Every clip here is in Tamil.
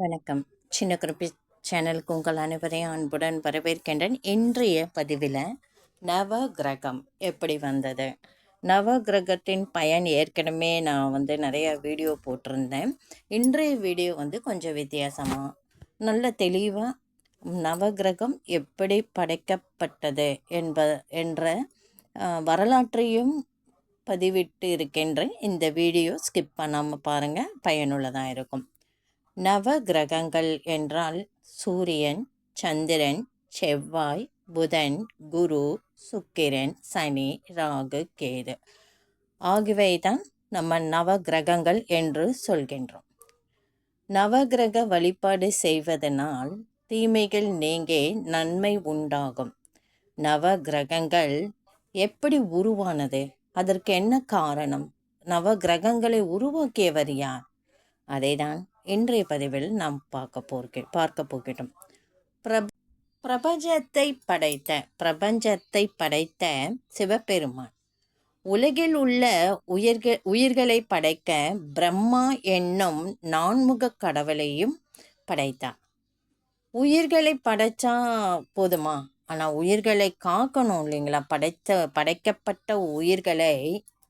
வணக்கம். சின்ன குறிப்பி சேனலுக்கு உங்கள் அனைவரையும் அன்புடன் வரவேற்கின்றேன். இன்றைய பதிவில் நவ கிரகம் எப்படி வந்தது? நவ கிரகத்தின் பயன் ஏற்கனவே நான் வந்து நிறைய வீடியோ போட்டிருந்தேன். இன்றைய வீடியோ வந்து கொஞ்சம் வித்தியாசமாக நல்ல தெளிவாக நவகிரகம் எப்படி படைக்கப்பட்டது என்ப என்ற வரலாற்றையும் பதிவிட்டு இருக்கின்றேன். இந்த வீடியோ ஸ்கிப் பண்ணாமல் பாருங்கள் பயனுள்ளதாக இருக்கும். நவ கிரகங்கள் என்றால் சூரியன் சந்திரன் செவ்வாய் புதன் குரு சுக்கிரன் சனி ராகு கேது. ஆகியவை தான் நம்ம நவ கிரகங்கள் என்று சொல்கின்றோம். நவகிரக வழிபாடு செய்வதனால் தீமைகள் நீங்கே நன்மை உண்டாகும். நவ கிரகங்கள் எப்படி உருவானது? அதற்கு என்ன காரணம்? நவ கிரகங்களை உருவாக்கியவர் யார்? அதைதான் இன்றைய பதிவில் நாம் பார்க்க போர்க்க பார்க்க போகிறோம். பிரப பிரபஞ்சத்தை படைத்த பிரபஞ்சத்தை படைத்த சிவபெருமான். உலகில் உள்ள உயிர்கள் உயிர்களை படைக்க பிரம்மா என்னும் நான்முக கடவுளையும் படைத்தார். உயிர்களை படைச்சா போதுமா? ஆனால் உயிர்களை காக்கணும் இல்லைங்களா? படைத்த படைக்கப்பட்ட உயிர்களை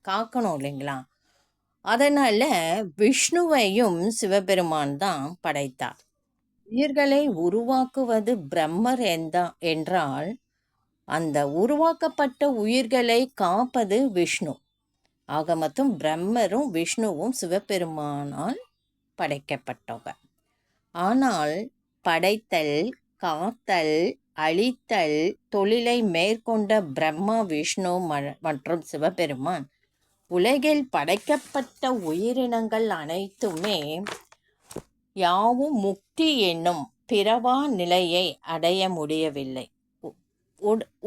காக்கணும் இல்லைங்களா? அதனால் விஷ்ணுவையும் சிவபெருமான் தான் படைத்தார். உயிர்களை உருவாக்குவது பிரம்மர் எந்த என்றால் அந்த உருவாக்கப்பட்ட உயிர்களை காப்பது விஷ்ணு. ஆக மொத்தம் பிரம்மரும் விஷ்ணுவும் சிவபெருமானால் படைக்கப்பட்டவங்க ஆனால் படைத்தல் காத்தல் அழித்தல் தொழிலை மேற்கொண்ட பிரம்மா விஷ்ணு மற்றும் சிவபெருமான் உலகில் படைக்கப்பட்ட உயிரினங்கள் அனைத்துமே யாவும் முக்தி என்னும் பிறவா நிலையை அடைய முடியவில்லை.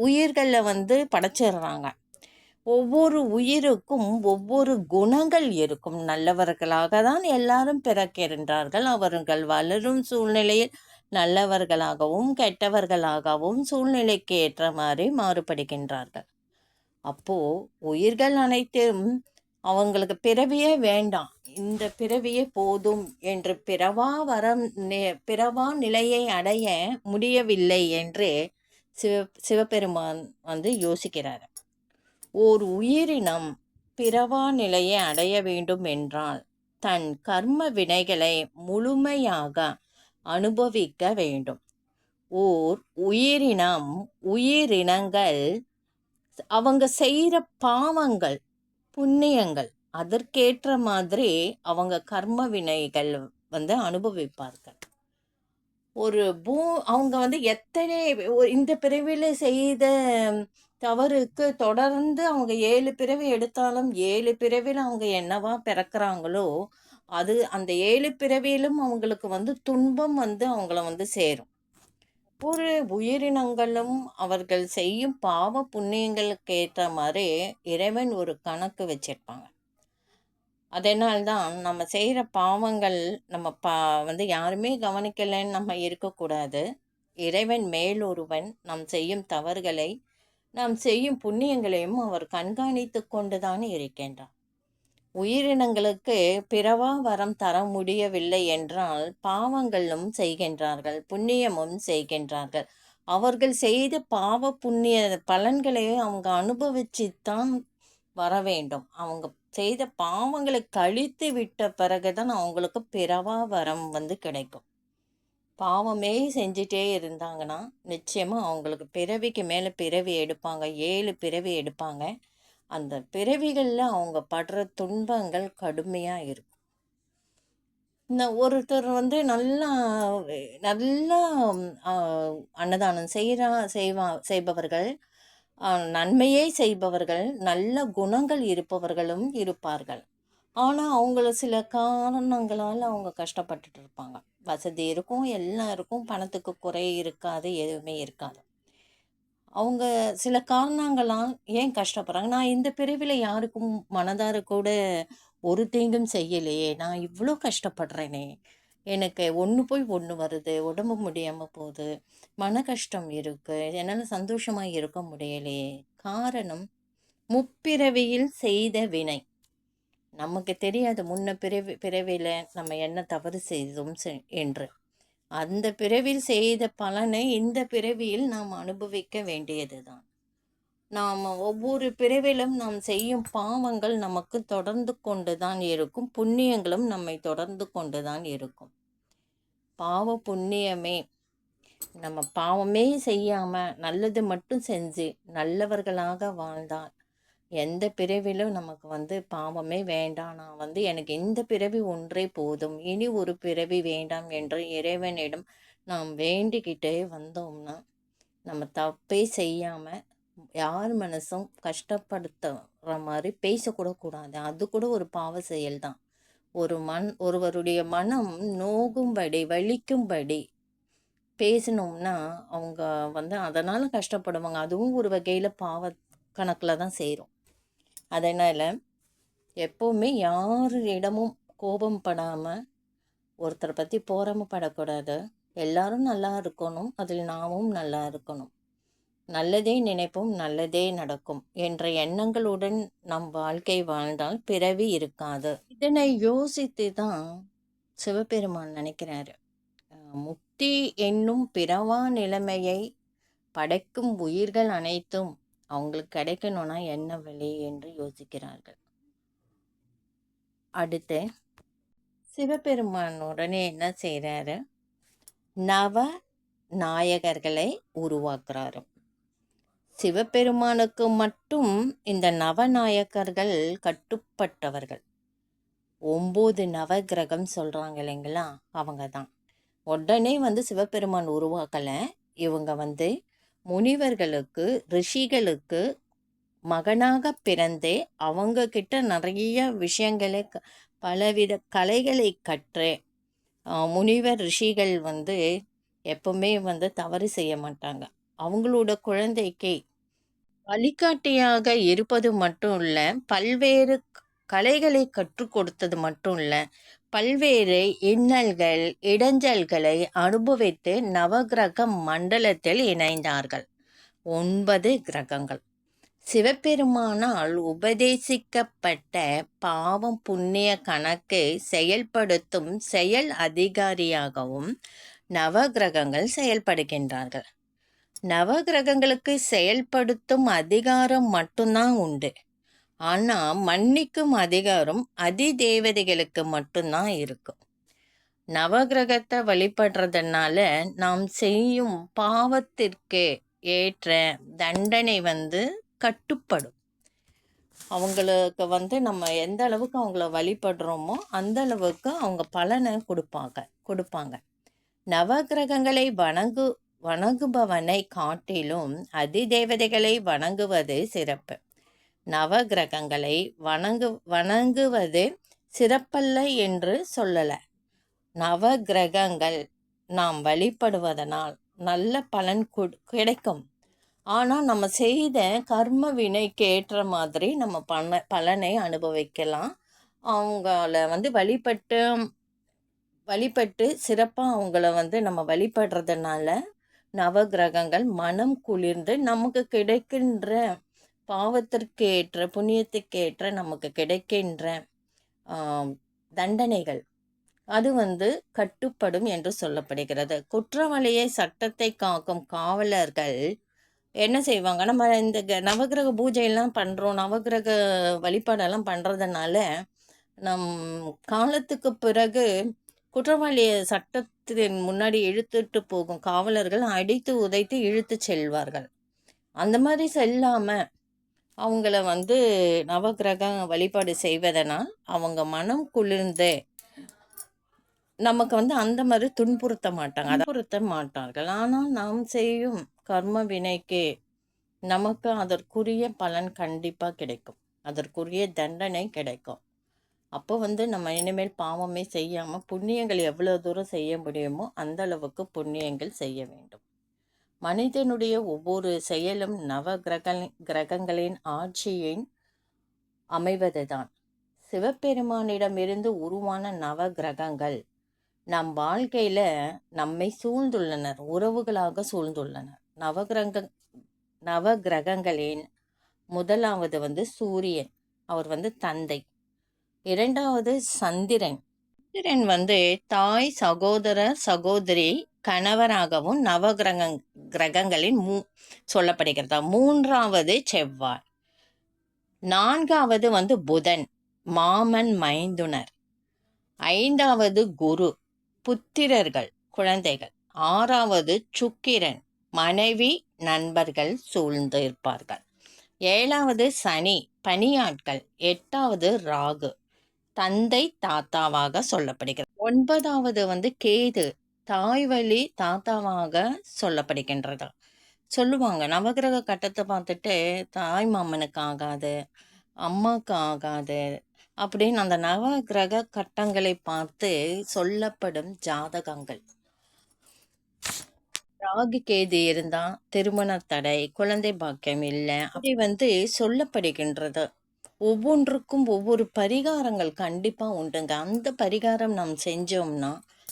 உயிர்களில் வந்து படைச்சிடுறாங்க. ஒவ்வொரு உயிருக்கும் ஒவ்வொரு குணங்கள் இருக்கும். நல்லவர்களாக தான் எல்லாரும் பிறக்கின்றார்கள். அவர்கள் வளரும் சூழ்நிலையில் நல்லவர்களாகவும் கெட்டவர்களாகவும் சூழ்நிலைக்கு ஏற்ற மாதிரி மாறுபடுகின்றார்கள். அப்போது உயிர்கள் அனைத்தும் அவங்களுக்கு பிறவியே வேண்டாம். இந்த பிறவியே போதும் என்று பிறவா வரம் பிறவா நிலையை அடைய முடியவில்லை என்று சிவ சிவபெருமான் வந்து யோசிக்கிறார். ஓர் உயிரினம் பிறவா நிலையை அடைய வேண்டும் என்றால் தன் கர்ம வினைகளை முழுமையாக அனுபவிக்க வேண்டும். ஓர் உயிரினம் உயிரினங்கள் அவங்க செய்கிற பாவங்கள் புண்ணியங்கள் அதற்கேற்ற மாதிரி அவங்க கர்ம வினைகள் வந்து அனுபவிப்பார்கள். ஒரு பூ அவங்க வந்து எத்தனை இந்த பிறவியில் செய்த தவறுக்கு தொடர்ந்து அவங்க ஏழு பிறவி எடுத்தாலும் ஏழு பிறவியில் அவங்க என்னவா பிறக்கிறாங்களோ அது அந்த ஏழு பிறவியிலும் அவங்களுக்கு வந்து துன்பம் வந்து அவங்கள வந்து சேரும். ஒவ்வொரு உயிரினங்களும் அவர்கள் செய்யும் பாவ புண்ணியங்களுக்கு ஏற்ற மாதிரி இறைவன் ஒரு கணக்கு வச்சிருப்பாங்க. அதனால்தான் நம்ம செய்கிற பாவங்கள் நம்ம பா வந்து யாருமே கவனிக்கலைன்னு நம்ம இருக்கக்கூடாது. இறைவன் மேலொருவன் நாம் செய்யும் தவறுகளை நாம் செய்யும் புண்ணியங்களையும் அவர் கண்காணித்து கொண்டுதான் இருக்கின்றார். உயிரினங்களுக்கு பிறவா வரம் தர முடியவில்லை என்றால் பாவங்களும் செய்கின்றார்கள் புண்ணியமும் செய்கின்றார்கள். அவர்கள் செய்த பாவ புண்ணிய பலன்களை அவங்க அனுபவிச்சுத்தான் வர வேண்டும். அவங்க செய்த பாவங்களை கழித்து விட்ட பிறகுதான் அவங்களுக்கு பிறவா வரம் வந்து கிடைக்கும். பாவமே செஞ்சிட்டே இருந்தாங்கன்னா நிச்சயமாக அவங்களுக்கு பிறவிக்கு மேலே பிறவி எடுப்பாங்க ஏழு பிறவி எடுப்பாங்க. அந்த பிறவிகளில் அவங்க படுற துன்பங்கள் கடுமையாக இருக்கும். இந்த ஒருத்தர் வந்து நல்லா நல்லா அன்னதானம் செய்கிறா செய்வா செய்பவர்கள் நன்மையே செய்பவர்கள் நல்ல குணங்கள் இருப்பவர்களும் இருப்பார்கள். ஆனால் அவங்கள சில காரணங்களால் அவங்க கஷ்டப்பட்டுட்டு இருப்பாங்க. வசதி இருக்கும் எல்லாம் இருக்கும் பணத்துக்கு குறை இருக்காது எதுவுமே இருக்காது. அவங்க சில காரணங்களால் ஏன் கஷ்டப்படுறாங்க? நான் இந்த பிரிவில் யாருக்கும் மனதார கூட ஒரு தீங்கும் செய்யலையே. நான் இவ்வளோ கஷ்டப்படுறேனே. எனக்கு ஒன்று போய் ஒன்று வருது. உடம்பு முடியாமல் போகுது. மன கஷ்டம் இருக்குது என்னால் சந்தோஷமாக இருக்க முடியலையே. காரணம் முப்பிறவியில் செய்த வினை. நமக்கு தெரியாது. முன்ன பிறவி பிறவியில் நம்ம என்ன தவறு செய்தோம் என்று. அந்த பிறவியில் செய்த பலனை இந்த பிறவியில் நாம் அனுபவிக்க வேண்டியது தான் நாம் ஒவ்வொரு பிறவிலும் நாம் செய்யும் பாவங்கள் நமக்கு தொடர்ந்து கொண்டு தான் இருக்கும். புண்ணியங்களும் நம்மை தொடர்ந்து கொண்டு தான் இருக்கும். பாவ புண்ணியமே நம்ம பாவமே செய்யாமல் நல்லது மட்டும் செஞ்சு நல்லவர்களாக வாழ்ந்தால் எந்த பிறவிலும் நமக்கு வந்து பாவமே வேண்டாம். நான் வந்து எனக்கு இந்த பிறவி ஒன்றே போதும். இனி ஒரு பிறவி வேண்டாம் என்று இறைவனிடம் நாம் வேண்டிக்கிட்டே வந்தோம்னா நம்ம தப்பே செய்யாமல் யார் மனசும் கஷ்டப்படுத்துகிற மாதிரி பேசக்கூட கூடாது. அது கூட ஒரு பாவ செயல் தான் ஒரு மண் ஒருவருடைய மனம் நோகும்படி வலிக்கும்படி பேசினோம்னா அவங்க வந்து அதனால் கஷ்டப்படுவாங்க. அதுவும் ஒரு வகையில் பாவ கணக்கில் தான் செய்கிறோம் அதனால் எப்போவுமே யாரிடமும் கோபம் படாமல் ஒருத்தரை பற்றி போராமப்படக்கூடாது எல்லாரும் நல்லா இருக்கணும். அதில் நாமும் நல்லா இருக்கணும். நல்லதே நினைப்போம். நல்லதே நடக்கும் என்ற எண்ணங்களுடன் நம் வாழ்க்கை வாழ்ந்தால் பிறவி இருக்காது. இதனை யோசித்து தான் சிவபெருமான் நினைக்கிறாரு. முக்தி என்னும் பிறவா நிலைமையை படைக்கும் உயிர்கள் அனைத்தும் அவங்களுக்கு கிடைக்கணும்னா என்ன வழி என்று யோசிக்கிறார்கள். அடுத்து சிவபெருமான் உடனே என்ன செய்கிறாரு நவ நாயகர்களை உருவாக்குறாரு சிவபெருமானுக்கு மட்டும் இந்த நவநாயகர்கள் கட்டுப்பட்டவர்கள். ஒம்பது நவகிரகம் சொல்கிறாங்க இல்லைங்களா? அவங்க தான் உடனே வந்து சிவபெருமான் உருவாக்கலை. இவங்க வந்து முனிவர்களுக்கு ரிஷிகளுக்கு மகனாக பிறந்தே அவங்க கிட்ட நிறைய விஷயங்களை பலவித கலைகளை கற்று. முனிவர் ரிஷிகள் வந்து எப்பவுமே வந்து தவறு செய்ய மாட்டாங்க. அவங்களோட குழந்தைக்கு வழிகாட்டியாக இருப்பது மட்டும் இல்லை பல்வேறு கலைகளை கற்றுக் கொடுத்தது மட்டும் இல்லை பல்வேறு இன்னல்கள் இடைஞ்சல்களை அனுபவித்து நவகிரக மண்டலத்தில் இணைந்தார்கள். ஒன்பது கிரகங்கள். சிவபெருமானால் உபதேசிக்கப்பட்ட பாவம் புண்ணிய கணக்கை செயல்படுத்தும் செயல் அதிகாரியாகவும் நவகிரகங்கள் செயல்படுகின்றார்கள். நவகிரகங்களுக்கு செயல்படுத்தும் அதிகாரம் மட்டும்தான் உண்டு. ஆனால் மன்னிக்கும் அதிகாரம் அதி தேவதைகளுக்கு மட்டும்தான் இருக்கும். நவகிரகத்தை வழிபடுறதுனால நாம் செய்யும் பாவத்திற்கு ஏற்ற தண்டனை வந்து கட்டுப்படும். அவங்களுக்கு வந்து நம்ம எந்த அளவுக்கு அவங்கள வழிபடுறோமோ அந்த அளவுக்கு அவங்க பலனை கொடுப்பாங்க கொடுப்பாங்க. நவகிரகங்களை வணங்கு வணங்குபவனை காட்டிலும் அதி தேவதைகளை வணங்குவது சிறப்பு. நவகிரகங்களை வணங்கு வணங்குவது சிறப்பல்ல என்று சொல்லலை. நவகிரகங்கள் நாம் வழிபடுவதனால் நல்ல பலன் கிடைக்கும். ஆனால் நம்ம செய்த கர்ம வினைக்கு ஏற்ற மாதிரி நம்ம பண்ண பலனை அனுபவிக்கலாம். அவங்கள வந்து வழிபட்டு வழிபட்டு சிறப்பாக அவங்கள வந்து நம்ம வழிபடுறதுனால நவகிரகங்கள் மனம் குளிர்ந்து நமக்கு கிடைக்கின்ற பாவத்திற்கேற்ற புண்ணியத்துக்கேற்ற நமக்கு கிடைக்கின்ற தண்டனைகள். அது வந்து கட்டுப்படும் என்று சொல்லப்படுகிறது. குற்றவாளியை சட்டத்தை காக்கும் காவலர்கள் என்ன செய்வாங்க? நம்ம இந்த நவகிரக பூஜையெல்லாம் பண்ணுறோம் நவகிரக வழிபாடெல்லாம் பண்ணுறதுனால நம் காலத்துக்கு பிறகு குற்றவாளியை சட்டத்தின் முன்னாடி இழுத்துட்டு போகும் காவலர்கள் அடித்து உதைத்து இழுத்து செல்வார்கள். அந்த மாதிரி செல்லாமல் அவங்கள வந்து நவகிரக வழிபாடு செய்வதனால் அவங்க மனம் குளிர்ந்து நமக்கு வந்து அந்த மாதிரி துன்புறுத்த மாட்டாங்க. துன்புறுத்த மாட்டார்கள். ஆனால் நாம் செய்யும் கர்ம வினைக்கு நமக்கு அதற்குரிய பலன் கண்டிப்பாக கிடைக்கும். அதற்குரிய தண்டனை கிடைக்கும். அப்போ வந்து நம்ம இனிமேல் பாவமே செய்யாமல் புண்ணியங்கள் எவ்வளோ தூரம் செய்ய முடியுமோ அந்த அளவுக்கு புண்ணியங்கள் செய்ய வேண்டும். மனிதனுடைய ஒவ்வொரு செயலும் நவ கிரக கிரகங்களின் ஆட்சியின் அமைவதுதான். சிவபெருமானிடமிருந்து உருவான நவ கிரகங்கள் நம் வாழ்க்கையில் நம்மை சூழ்ந்துள்ளனர் உறவுகளாக சூழ்ந்துள்ளனர். நவகிரக நவ கிரகங்களின் முதலாவது வந்து சூரியன் அவர் வந்து தந்தை. இரண்டாவது சந்திரன். சந்திரன் வந்து தாய் சகோதர சகோதரி கணவராகவும் நவகிரக கிரகங்களின் மூ சொல்லப்படுகிறதா. மூன்றாவது செவ்வாய். நான்காவது வந்து புதன் மாமன் மைந்துனர். ஐந்தாவது குரு புத்திரர்கள் குழந்தைகள். ஆறாவது சுக்கிரன் மனைவி நண்பர்கள் சூழ்ந்து இருப்பார்கள். ஏழாவது சனி பணியாட்கள். எட்டாவது ராகு. தந்தை தாத்தாவாக சொல்லப்படுகிறது. ஒன்பதாவது வந்து கேது தாய் வழி தாத்தாவாக சொல்லப்படுகின்றது. சொல்லுவாங்க நவகிரக கட்டத்தை பார்த்துட்டு தாய் மாமனுக்கு ஆகாது அம்மாவுக்கு ஆகாது அப்படின்னு அந்த நவகிரக கட்டங்களை பார்த்து சொல்லப்படும் ஜாதகங்கள். ராகு கேது இருந்தா திருமண தடை குழந்தை பாக்கியம் இல்லை அப்படி வந்து சொல்லப்படுகின்றது. ஒவ்வொன்றுக்கும் ஒவ்வொரு பரிகாரங்கள் கண்டிப்பாக உண்டுங்க. அந்த பரிகாரம் நாம் செஞ்சோம்னா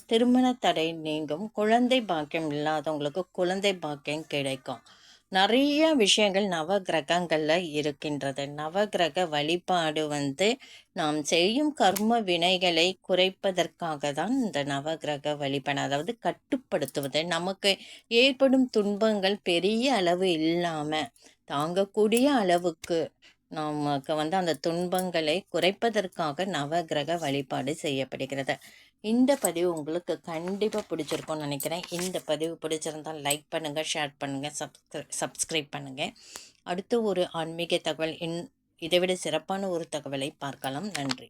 திருமண தடை நீங்கும் குழந்தை பாக்கியம் இல்லாதவங்களுக்கு குழந்தை பாக்கியம் கிடைக்கும். நிறைய விஷயங்கள் நவ கிரகங்களில் இருக்கின்றது. நவகிரக வழிபாடு வந்து நாம் செய்யும் கர்ம வினைகளை குறைப்பதற்காக தான் இந்த நவகிரக வழிபாடு அதாவது கட்டுப்படுத்துவது. நமக்கு ஏற்படும் துன்பங்கள் பெரிய அளவு இல்லாமல் தாங்கக்கூடிய அளவுக்கு நமக்கு வந்து அந்த துன்பங்களை குறைப்பதற்காக நவகிரக வழிபாடு செய்யப்படுகிறது. இந்த பதிவு உங்களுக்கு கண்டிப்பாக பிடிச்சிருக்கும்னு நினைக்கிறேன். இந்த பதிவு பிடிச்சிருந்தால் லைக் பண்ணுங்கள் ஷேர் பண்ணுங்கள் சப்ஸ்கிரை சப்ஸ்கிரைப் பண்ணுங்கள் அடுத்து ஒரு ஆன்மீக தகவல் இன் இதைவிட சிறப்பான ஒரு தகவலை பார்க்கலாம். நன்றி.